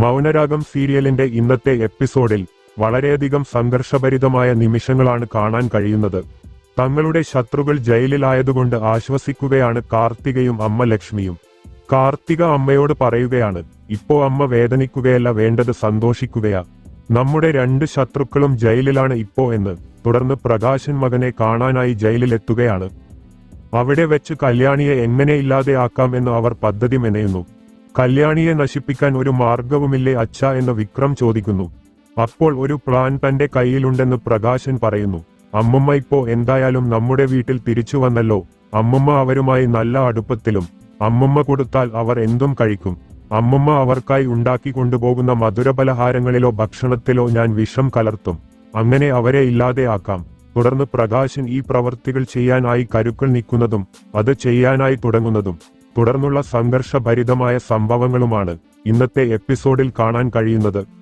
മൗനരാഗം സീരിയലിന്റെ ഇന്നത്തെ എപ്പിസോഡിൽ വളരെയധികം സംഘർഷഭരിതമായ നിമിഷങ്ങളാണ് കാണാൻ കഴിയുന്നത്. തങ്ങളുടെ ശത്രുക്കൾ ജയിലിലായതുകൊണ്ട് ആശ്വസിക്കുകയാണ് കാർത്തികയും അമ്മ ലക്ഷ്മിയും. കാർത്തിക അമ്മയോട് പറയുകയാണ് ഇപ്പോ അമ്മ വേദനിക്കുകയല്ല വേണ്ടത് സന്തോഷിക്കുകയാ. നമ്മുടെ രണ്ട് ശത്രുക്കളും ജയിലിലാണ് ഇപ്പോ എന്ന്. തുടർന്ന് പ്രകാശൻ മകനെ കാണാനായി ജയിലിലെത്തുകയാണ്. അവിടെ വെച്ച് കല്യാണിയെ എങ്ങനെ ഇല്ലാതെയാക്കാം എന്ന് അവർ പദ്ധതി മെനയുന്നു. കല്യാണിയെ നശിപ്പിക്കാൻ ഒരു മാർഗവുമില്ലേ അച്ഛ എന്ന് വിക്രം ചോദിക്കുന്നു. അപ്പോൾ ഒരു പ്ലാൻ തന്റെ കയ്യിലുണ്ടെന്ന് പ്രകാശൻ പറയുന്നു. അമ്മുമ്മ ഇപ്പോ എന്തായാലും നമ്മുടെ വീട്ടിൽ തിരിച്ചു വന്നല്ലോ. അമ്മുമ്മ അവരുമായി നല്ല അടുപ്പത്തിലും. അമ്മുമ്മ കൊടുത്താൽ അവർ എന്തും കഴിക്കും. അമ്മുമ്മ അവർക്കായി ഉണ്ടാക്കി കൊണ്ടുപോകുന്ന മധുരപലഹാരങ്ങളിലോ ഭക്ഷണത്തിലോ ഞാൻ വിഷം കലർത്തും. അങ്ങനെ അവരെ ഇല്ലാതെയാക്കാം തുടർന്ന് പ്രകാശൻ ഈ പ്രവൃത്തികൾ ചെയ്യാനായി കരുക്കൾ നിൽക്കുന്നതും അത് ചെയ്യാനായി തുടങ്ങുന്നതും. തുടർന്നുള്ള സംഘർഷഭരിതമായ സംഭവങ്ങളുമാണ് ഇന്നത്തെ എപ്പിസോഡിൽ കാണാൻ കഴിയുന്നത്.